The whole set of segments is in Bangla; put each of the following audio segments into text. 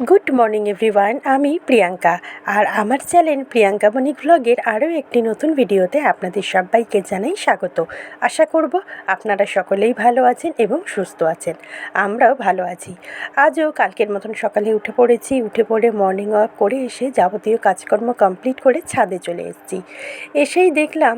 গুড মর্নিং এভরিওয়ান আমি প্রিয়াঙ্কা। আর আমার চ্যানেল প্রিয়াঙ্কা মণি ব্লগের আরও একটি নতুন ভিডিওতে আপনাদের সবাইকে জানাই স্বাগত। আশা করব আপনারা সকলেই ভালো আছেন এবং সুস্থ আছেন। আমরাও ভালো আছি। আজও কালকের মতন সকালে উঠে পড়েছি। উঠে পড়ে মর্নিং ওয়াক করে এসে যাবতীয় কাজকর্ম কমপ্লিট করে ছাদে চলে এসেছি। এসেই দেখলাম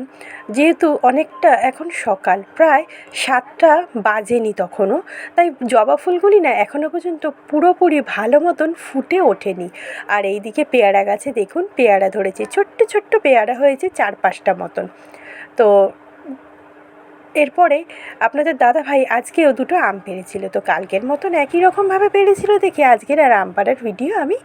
যেহেতু অনেকটা এখন সকাল, প্রায় সাতটা বাজেনি তখনও, তাই জবা ফুলগুলি না এখনও পর্যন্ত পুরোপুরি ভালো মতন ফুটে ওঠেনি। আর এই দিকে পেয়ারা গাছে দেখুন, পেয়ারা ধরেছে। ছোট্ট ছোট্ট পেয়ারা হয়েছে চার পাঁচটা মতন। তো এরপরে আপনাদের দাদা ভাই আজকেও দুটো আম পেড়েছিল তো কালকের মতন একই রকমভাবে পেড়েছিল দেখে আজকের আর আম পাড়ার ভিডিও আমি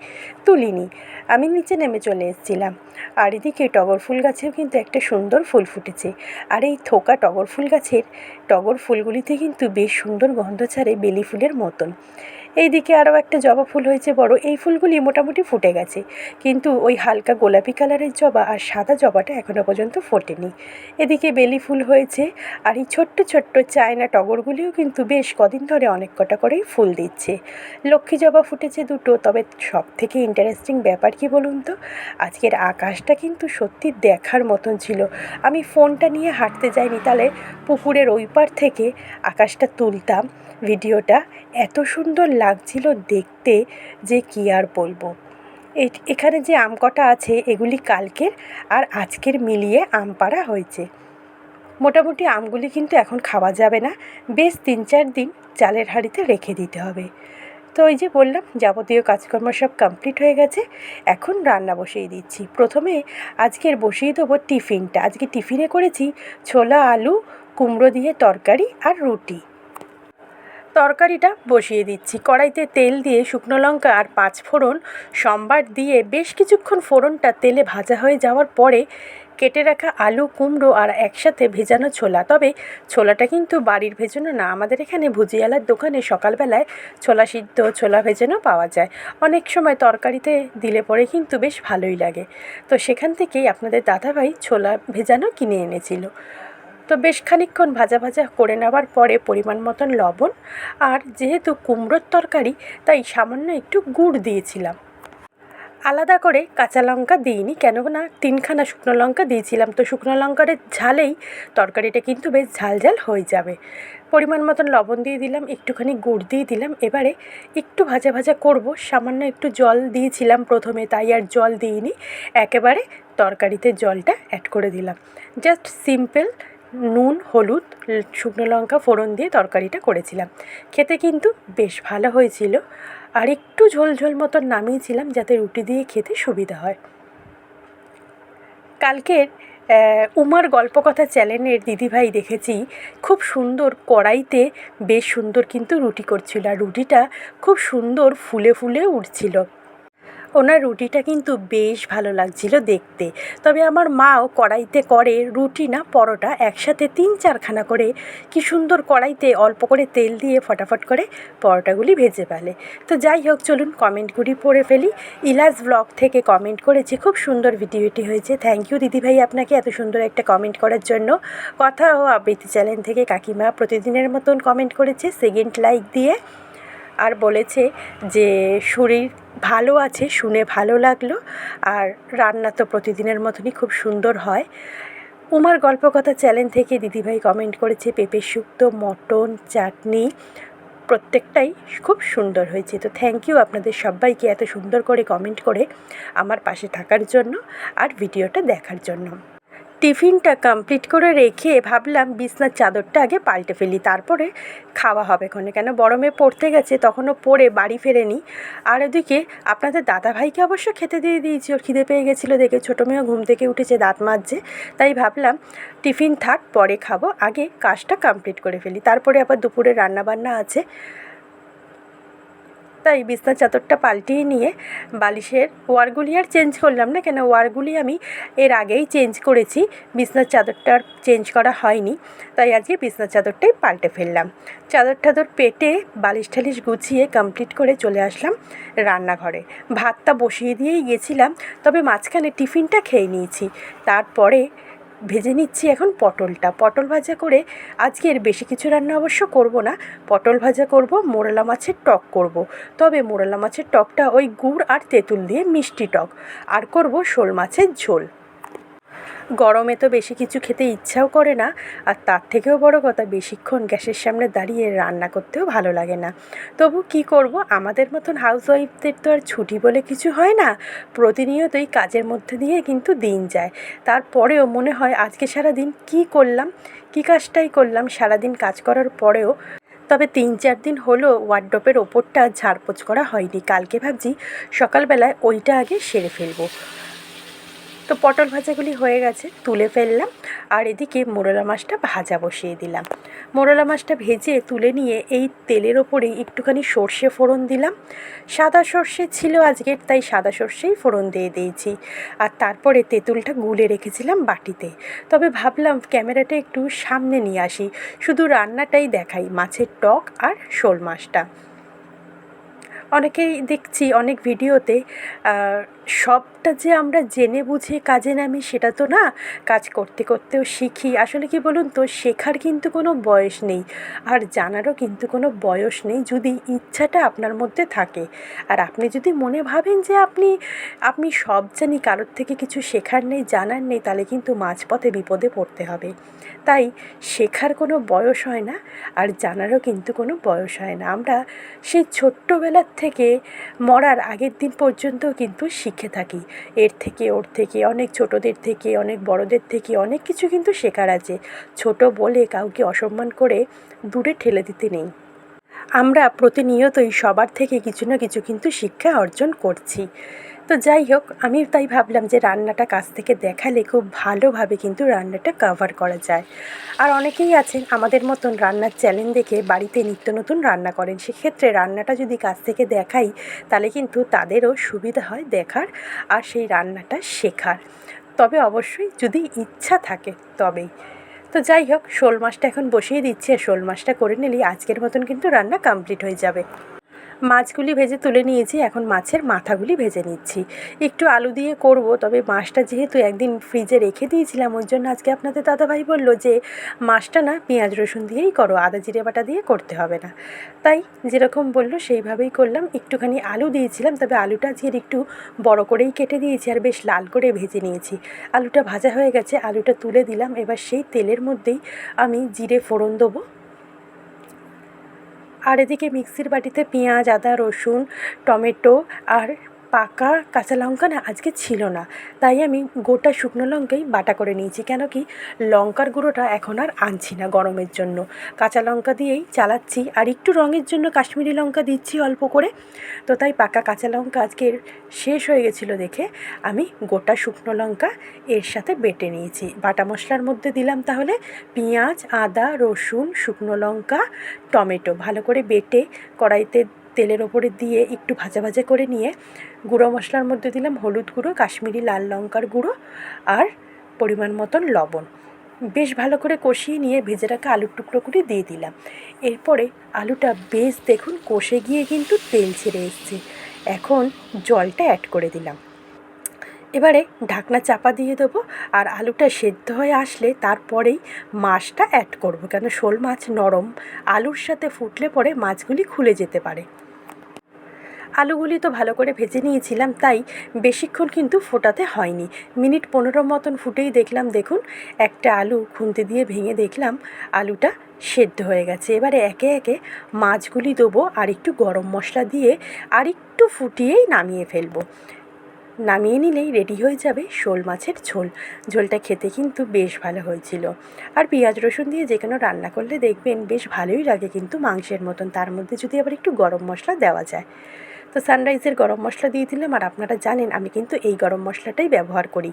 তুলিনি। আমি নিচে নেমে চলে এসেছিলাম। আর এদিকে টগর ফুল গাছেও কিন্তু একটা সুন্দর ফুল ফুটেছে। আর এই থোকা টগর ফুল গাছের টগর ফুলগুলিতে কিন্তু বেশ সুন্দর গন্ধ ছাড়ে বেলি ফুলের মতন। এইদিকে আরও একটা জবা ফুল হয়েছে বড়। এই ফুলগুলি মোটামুটি ফুটে গেছে। কিন্তু ওই হালকা গোলাপি কালারের জবা আর সাদা জবাটা এখনও পর্যন্ত ফোটেনি। এদিকে বেলি ফুল হয়েছে আর এই ছোট্ট ছোট্ট চায়না টগরগুলিও কিন্তু বেশ কদিন ধরে অনেক কটা করেই ফুল দিচ্ছে। লক্ষ্মী জবা ফুটেছে দুটো, তবে সব থেকে ইন্টারেস্টিং ব্যাপার কি বলুন তো? আজকের আকাশটা কিন্তু সত্যি দেখার মতন ছিল। আমি ফোনটা নিয়ে হাঁটতে যাইনি, তাহলে পুকুরের ওই পার থেকে আকাশটা তুলতাম। ভিডিওটা এত সুন্দর লাগছিল দেখতে যে কী আর বলব। এখানে যে আম কটা আছে, এগুলি কালকের আর আজকের মিলিয়ে আম পাড়া হয়েছে। মোটামুটি আমগুলি কিন্তু এখন খাওয়া যাবে না। বেশ তিন চার দিন চালের হাঁড়িতে রেখে দিতে হবে। তো ওই যে বললাম, যাবতীয় কাজকর্ম সব কমপ্লিট হয়ে গেছে। এখন রান্না বসিয়ে দিচ্ছি। প্রথমে আজকের বসিয়ে দেবো টিফিনটা। আজকে টিফিনে করেছি ছোলা, আলু, কুমড়ো দিয়ে তরকারি আর রুটি। তরকারিটা বসিয়ে দিচ্ছি। কড়াইতে তেল দিয়ে শুকনো লঙ্কা আর পাঁচ ফোড়ন, সম্বার দিয়ে বেশ কিছুক্ষণ ফোড়নটা তেলে ভাজা হয়ে যাওয়ার পরে কেটে রাখা আলু, কুমড়ো আর একসাথে ভেজানো ছোলা। তবে ছোলাটা কিন্তু বাড়ির ভেজানো না, আমাদের এখানে ভুজিয়ালার দোকানে সকালবেলায় ছোলা সিদ্ধ, ছোলা ভেজানো পাওয়া যায়। অনেক সময় তরকারিতে দিলে পরে কিন্তু বেশ ভালোই লাগে। তো সেখান থেকেই আপনাদের দাদাভাই ছোলা ভেজানো কিনে এনেছিল। তো বেশ খানিকক্ষণ ভাজা ভাজা করে নেওয়ার পরে পরিমাণ মতন লবণ আর যেহেতু কুমড়োর তরকারি, তাই সামান্য একটু গুড় দিয়েছিলাম। আলাদা করে কাঁচা লঙ্কা দিইনি কেননা তিনখানা শুকনো লঙ্কা দিয়েছিলাম। তো শুকনো লঙ্কার ঝালেই তরকারিটা কিন্তু বেশ ঝাল ঝাল হয়ে যাবে। পরিমাণ মতন লবণ দিয়ে দিলাম, একটুখানি গুড় দিয়ে দিলাম। এবারে একটু ভাজা ভাজা করব। সামান্য একটু জল দিয়েছিলাম প্রথমে, তাই আর জল দিইনি। একেবারে তরকারিতে জলটা অ্যাড করে দিলাম। জাস্ট সিম্পল নুন, হলুদ, শুকনো লঙ্কা ফোড়ন দিয়ে তরকারিটা করেছিলাম। খেতে কিন্তু বেশ ভালো হয়েছিল। আর একটু ঝোল ঝোল মতন নামিয়েছিলাম যাতে রুটি দিয়ে খেতে সুবিধা হয়। কালকের উমার গল্পকথা চ্যানেলের দিদিভাই দেখেছি, খুব সুন্দর কড়াইতে বেশ সুন্দর কিন্তু রুটি করছিল। আর রুটিটা খুব সুন্দর ফুলে ফুলে উঠছিল। ওনার রুটিটা কিন্তু বেশ ভালো লাগছিল দেখতে। তবে আমার মাও কড়াইতে করে রুটি না, পরোটা একসাথে তিন চারখানা করে কি সুন্দর কড়াইতে অল্প করে তেল দিয়ে ফটাফট করে পরোটাগুলি ভেজে ফেলে। তো যাই হোক, চলুন কমেন্টগুলি পড়ে ফেলি। ইলাস ব্লগ থেকে কমেন্ট করেছে, খুব সুন্দর ভিডিওটি হয়েছে। থ্যাংক ইউ দিদিভাই, আপনাকে এত সুন্দর একটা কমেন্ট করার জন্য। কথা ও আবৃত্তি চ্যানেল থেকে কাকিমা প্রতিদিনের মতন কমেন্ট করেছে। সেকেন্ড লাইক দিয়ে আর বলেছে যে শরীর ভালো আছে, শুনে ভালো লাগল। আর রান্না তো প্রতিদিনের মতনই খুব সুন্দর হয়। উমার গল্পকথা চ্যানেল থেকে দিদিভাই কমেন্ট করেছে, পেঁপে শুক্তো, মটন, চাটনি, প্রত্যেকটাই খুব সুন্দর হয়েছে। তো থ্যাংক ইউ আপনাদের সবাইকে এত সুন্দর করে কমেন্ট করে আমার পাশে থাকার জন্য আর ভিডিওটা দেখার জন্য। টিফিনটা কমপ্লিট করে রেখে ভাবলাম বিছনার চাদরটা আগে পাল্টে ফেলি, তারপরে খাওয়া হবে ক্ষণে কেন বড় মেয়ে পড়তে গেছে, তখনও পড়ে বাড়ি ফেরেনি। আর ওদিকে আপনাদের দাদা ভাইকে অবশ্য খেতে দিয়ে দিয়েছি, ওর খিদে পেয়ে গেছিল দেখে। ছোটো মেয়েও ঘুম থেকে উঠেছে, দাঁত মাজছে। তাই ভাবলাম টিফিন থাক, পরে খাব। আগে কাজটা কমপ্লিট করে ফেলি। তারপরে আবার দুপুরে রান্নাবান্না আছে। তাই বিছনার চাদরটা পাল্টিয়ে নিয়ে বালিশের ওয়ারগুলি আর চেঞ্জ করলাম না কেন ওয়ারগুলি আমি এর আগেই চেঞ্জ করেছি বিছনার চাদরটা আর চেঞ্জ করা হয়নি, তাই আজকে বিছনার চাদরটাই পাল্টে ফেললাম। চাদর টাদর পেটে বালিশ ঠালিশ গুছিয়ে কমপ্লিট করে চলে আসলাম রান্নাঘরে। ভাতটা বসিয়ে দিয়েই গেছিলাম, তবে মাঝখানে টিফিনটা খেয়ে নিয়েছি। তারপরে ভেজে নিচ্ছি এখন পটলটা। পটল ভাজা করে আজকের বেশি কিছু রান্না অবশ্য করব না। পটল ভাজা করব, মোরলা মাছের টক করব। তবে মোরলা মাছের টকটা ওই গুড় আর তেঁতুল দিয়ে মিষ্টি টক। আর করব শোল মাছের ঝোল। গরমে তো বেশি কিছু খেতে ইচ্ছাও করে না, আর তার থেকেও বড় কথা বেশিক্ষণ গ্যাসের সামনে দাঁড়িয়ে রান্না করতেও ভালো লাগে না। তবু কি করব? আমাদের মতন হাউসওয়াইফদের তো আর ছুটি বলে কিছু হয় না। প্রতিনিয়তই কাজের মধ্যে দিয়ে কিন্তু দিন যায়। তারপরেও মনে হয় আজকে সারা দিন কী করলাম, কী কাজটাই করলাম, সারাদিন কাজ করার পরেও। তবে তিন চার দিন হলো ওয়ার্ড্রপের ওপরটা ঝাড়পোছ করা হয়নি। কালকে ভাবছি সকালবেলায় ওইটা আগে সেরে ফেলব। তো পটল ভাজাগুলি হয়ে গেছে, তুলে ফেললাম আর এদিকে মোরলা মাছটা ভাজা বসিয়ে দিলাম। মোরলা মাছটা ভেজে তুলে নিয়ে এই তেলের ওপরেই একটুখানি সর্ষে ফোড়ন দিলাম। সাদা সর্ষে ছিল আজকের, তাই সাদা সর্ষেই ফোড়ন দিয়ে দিয়েছি। আর তারপরে তেঁতুলটা গুলে রেখেছিলাম বাটিতে। তবে ভাবলাম ক্যামেরাটা একটু সামনে নিয়ে আসি, শুধু রান্নাটাই দেখাই, মাছের টক আর শোল মাছটা। অনেকেই দেখছি অনেক ভিডিওতে সবটা যে আমরা জেনে বুঝে কাজে নামি সেটা তো না, কাজ করতে করতেও শিখি। আসলে কি বলুন তো, শেখার কিন্তু কোনো বয়স নেই আর জানারও কিন্তু কোনো বয়স নেই যদি ইচ্ছাটা আপনার মধ্যে থাকে। আর আপনি যদি মনে ভাবেন যে আপনি আপনি সব জানি কারোর থেকে কিছু শেখার নেই, জানার নেই, তাহলে কিন্তু মাঝপথে বিপদে পড়তে হবে। তাই শেখার কোনো বয়স হয় না আর জানারও কিন্তু কোনো বয়স হয় না। আমরা সেই ছোট্টবেলার থেকে মরার আগের দিন পর্যন্ত কিন্তু শিখে। থাকি। এর থেকে, ওর থেকে, অনেক ছোটদের থেকে, অনেক বড়দের থেকে অনেক কিছু কিন্তু শেখার আছে। ছোট বলে কাউকে অসম্মান করে দূরে ঠেলে দিতে নেই। আমরা প্রতিনিয়তই সবার থেকে কিছু না কিছু কিন্তু শিক্ষা অর্জন করছি। তো যাই হোক আমি তাই ভাবলাম যে রান্নাটা কাছ থেকে দেখালে খুব ভালোভাবে কিন্তু রান্নাটা কাভার করা যায়। আর অনেকেই আছেন, আমাদের মতন রান্নার চ্যানেল দেখে বাড়িতে নিত্য নতুন রান্না করেন। সেক্ষেত্রে রান্নাটা যদি কাছ থেকে দেখাই, তাহলে কিন্তু তাদেরও সুবিধা হয় দেখার আর সেই রান্নাটা শেখার। তবে অবশ্যই যদি ইচ্ছা থাকে, তবেই। তো যাই হোক, শোল মাছটা এখন বসিয়ে দিচ্ছি আর শোল মাছটা করে নিলেই আজকের মতন কিন্তু রান্না কমপ্লিট হয়ে যাবে। মাছগুলি ভেজে তুলে নিয়েছি, এখন মাছের মাথাগুলি ভেজে নিচ্ছি। একটু আলু দিয়ে করব, তবে মাছটা যেহেতু একদিন ফ্রিজে রেখে দিয়েছিলাম, ওর জন্য আজকে আপনাদের দাদাভাই বলল যে, মাছটা না, পেঁয়াজ রসুন দিয়েই করো, আদা জিরে বাটা দিয়ে করতে হবে না। তাই যেরকম বলল, সেইভাবেই করলাম। একটুখানি আলু দিয়েছিলাম, তবে আলুটা আজকে একটু বড় করেই কেটে দিয়েছি, আর বেশ লাল করে ভেজে নিয়েছি। আলুটা ভাজা হয়ে গেছে, আলুটা তুলে দিলাম। এবার সেই তেলের মধ্যেই আমি জিরে ফোড়ন দেবো। আর এদিকে মিক্সির বাটিতে পেঁয়াজ আদা রসুন টমেটো আর পাকা কাঁচা লঙ্কা না আজকে ছিল না। তাই আমি গোটা শুকনো লঙ্কাই বাটা করে নিয়েছি। কেন কি লঙ্কার গুঁড়োটা এখন আর আনছি না গরমের জন্য। কাঁচা লঙ্কা দিয়েই চালাচ্ছি আর একটু রঙের জন্য কাশ্মীরি লঙ্কা দিচ্ছি অল্প করে। তো তাই পাকা কাঁচা লঙ্কা আজকের শেষ হয়ে গেছিল দেখে আমি গোটা শুকনো লঙ্কা এর সাথে বেটে নিয়েছি। বাটা মশলার মধ্যে দিলাম তাহলে পেঁয়াজ, আদা, রসুন, শুকনো লঙ্কা, টমেটো ভালো করে বেটে কড়াইতে তেলের ওপরে দিয়ে একটু ভাজা ভাজা করে নিয়ে গুঁড়ো মশলার মধ্যে দিলাম হলুদ গুঁড়ো, কাশ্মীরি লাল লঙ্কার গুঁড়ো আর পরিমাণ মতন লবণ। বেশ ভালো করে কষিয়ে নিয়ে ভেজে রাখা আলুর টুকরো করে দিয়ে দিলাম। এরপরে আলুটা বেশ দেখুন কষে গিয়ে কিন্তু তেল ছেড়ে এসছে। এখন জলটা অ্যাড করে দিলাম। এবারে ঢাকনা চাপা দিয়ে দেবো আর আলুটা সেদ্ধ হয়ে আসলে তারপরেই মাছটা অ্যাড করব। কেন? শোল মাছ নরম, আলুর সাথে ফুটলে পরে মাছগুলি খুলে যেতে পারে। আলুগুলি তো ভালো করে ভেজে নিয়েছিলাম, তাই বেশিক্ষণ কিন্তু ফোটাতে হয়নি। মিনিট পনেরো মতন ফুটেই দেখলাম, দেখুন, একটা আলু খুন্তি দিয়ে ভেঙে দেখলাম, আলুটা সেদ্ধ হয়ে গেছে। এবারে একে একে মাছগুলি দেবো আর একটু গরম মশলা দিয়ে আর একটু ফুটিয়েই নামিয়ে ফেলব। নামিয়ে নিলেই রেডি হয়ে যাবে শোল মাছের ঝোল। ঝোলটা খেতে কিন্তু বেশ ভালো হয়েছিল। আর পেঁয়াজ রসুন দিয়ে যে কোনো রান্না করলে দেখবেন বেশ ভালোই লাগে কিন্তু মাংসের মতন, তার মধ্যে যদি আবার একটু গরম মশলা দেওয়া যায়। তো সানরাইজের গরম মশলা দিয়ে দিলাম আর আপনারা জানেন আমি কিন্তু এই গরম মশলাটাই ব্যবহার করি।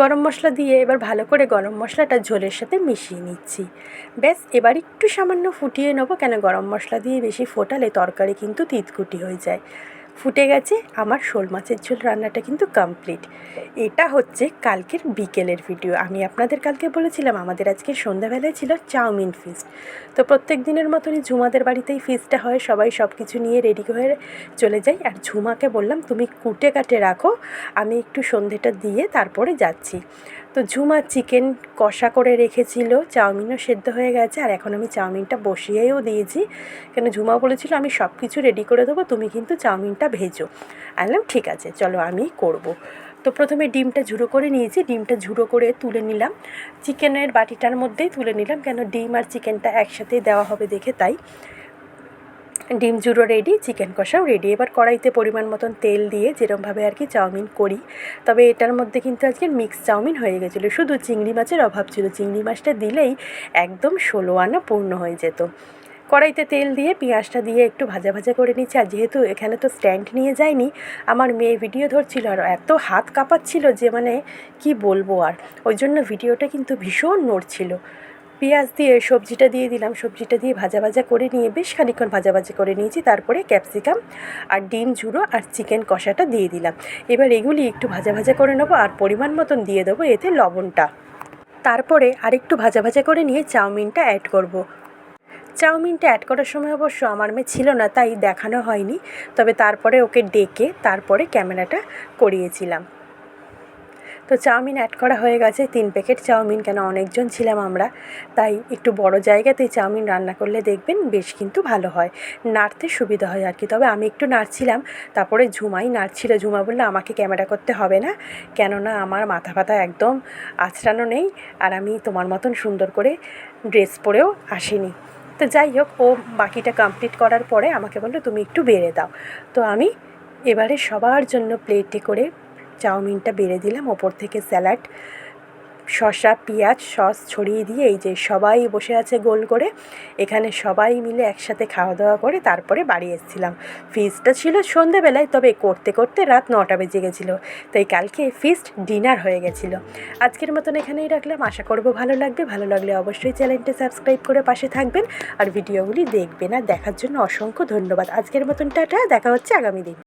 গরম মশলা দিয়ে এবার ভালো করে গরম মশলাটা ঝোলের সাথে মিশিয়ে নিচ্ছি। ব্যাস, এবার একটু সামান্য ফুটিয়ে নেব কেন গরম মশলা দিয়ে বেশি ফোটালে তরকারি কিন্তু তিতকুটি হয়ে যায়। ফুটে গেছে আমার শোল মাছের ঝোল রান্নাটা কিন্তু কমপ্লিট এটা হচ্ছে কালকের বিকেলের ভিডিও আমি আপনাদের কালকে বলেছিলাম, আমাদের আজকে সন্ধ্যাবেলায় ছিল চাউমিন ফিস্ট তো প্রত্যেক দিনের মতনই ঝুমাদের বাড়িতেই ফিস্টটা হয়, সবাই সব কিছু নিয়ে রেডি হয়ে চলে যাই। আর ঝুমাকে বললাম, তুমি কুটে কাটে রাখো, আমি একটু সন্ধেটা দিয়ে তারপরে যাচ্ছি। তো ঝুমা চিকেন কষা করে রেখেছিল, চাউমিনও সেদ্ধ হয়ে গেছে, আর এখন আমি চাউমিনটা বসিয়েও দিয়েছি। কেন ঝুমা বলেছিল, আমি সব কিছু রেডি করে দেবো, তুমি কিন্তু চাউমিনটা ভেজো। আমি ঠিক আছে, চলো আমি করব। তো প্রথমে ডিমটা ঝুড়ো করে নিয়েছি, ডিমটা ঝুড়ো করে তুলে নিলাম। চিকেনের বাটিটার মধ্যেই তুলে নিলাম, কেন ডিম আর চিকেনটা একসাথেই দেওয়া হবে দেখে তাই। ডিম জুড়ো রেডি চিকেন কষাও রেডি এবার কড়াইতে পরিমাণ মতন তেল দিয়ে যেরমভাবে আর কি চাউমিন করি, তবে এটার মধ্যে কিন্তু আজকে মিক্স চাউমিন হয়ে গেছিল। শুধু চিংড়ি মাছের অভাব ছিল, চিংড়ি মাছটা দিলেই একদম ষোলো আনা পূর্ণ হয়ে যেত। কড়াইতে তেল দিয়ে পেঁয়াজটা দিয়ে একটু ভাজা ভাজা করে নিচ্ছি, আর যেহেতু এখানে তো স্ট্যান্ড নিয়ে যায়নি আমার মেয়ে ভিডিও ধরছিল আর এত হাত কাঁপাচ্ছিল যে মানে কি বলব আর। ওই জন্য ভিডিওটা কিন্তু ভীষণ নড়ছিল। পেঁয়াজ দিয়ে সবজিটা দিয়ে দিলাম। সবজিটা দিয়ে ভাজা ভাজা করে নিয়ে বেশ খানিক্ষণ ভাজা ভাজা করে নিয়েছি। তারপরে ক্যাপসিকাম আর ডিম, ঝুড়ো আর চিকেন কষাটা দিয়ে দিলাম। এবার এগুলি একটু ভাজা ভাজা করে নেব আর পরিমাণ মতন দিয়ে দেবো এতে লবণটা। তারপরে আরেকটু ভাজা ভাজা করে নিয়ে চাউমিনটা অ্যাড করব। চাউমিনটা অ্যাড করার সময় অবশ্য আমার মেয়ে ছিল না, তাই দেখানো হয়নি। তবে তারপরে ওকে ডেকে তারপরে ক্যামেরাটা করিয়েছিলাম। তো চাউমিন অ্যাড করা হয়ে গেছে। তিন প্যাকেট চাউমিন, কেন অনেকজন ছিলাম আমরা। তাই একটু বড় জায়গাতেই চাউমিন রান্না করলে দেখবেন বেশ কিন্তু ভালো হয়। নাড়তে সুবিধা হয় আর কি। তবে আমি একটু নাড়ছিলাম, তারপরে ঝুমাই নাড়ছিল। ঝুমা বলল, আমাকে ক্যামেরা করতে হবে না। কেননা আমার মাথা ফাথা একদম আঁচড়ানো নেই আর আমি তোমার মতন সুন্দর করে ড্রেস পরেও আসিনি। তো যাই হোক, ও বাকিটা কমপ্লিট করার পরে আমাকে বলল, তুমি একটু বেড়ে দাও। তো আমি এবারে সবার জন্য প্লেটে করে চাউমিনটা বেড়ে দিলাম। ওপর থেকে স্যালাড, শসা, পেঁয়াজ, সস ছড়িয়ে দিয়ে এই যে সবাই বসে আছে গোল করে, এখানে সবাই মিলে একসাথে খাওয়া দাওয়া করে তারপরে বাড়ি এসেছিলাম। ফিস্টটা ছিল সন্ধেবেলায়, তবে করতে করতে রাত নটা বেজে গেছিল, তাই কালকে ফিস্ট ডিনার হয়ে গেছিল। আজকের মতন এখানেই রাখলাম। আশা করব ভালো লাগবে। ভালো লাগলে অবশ্যই চ্যানেলটা সাবস্ক্রাইব করে পাশে থাকবেন। আর ভিডিওগুলি দেখবেন। আর দেখার জন্য অসংখ্য ধন্যবাদ। আজকের মতন টাটা। দেখা হচ্ছে আগামী দিন।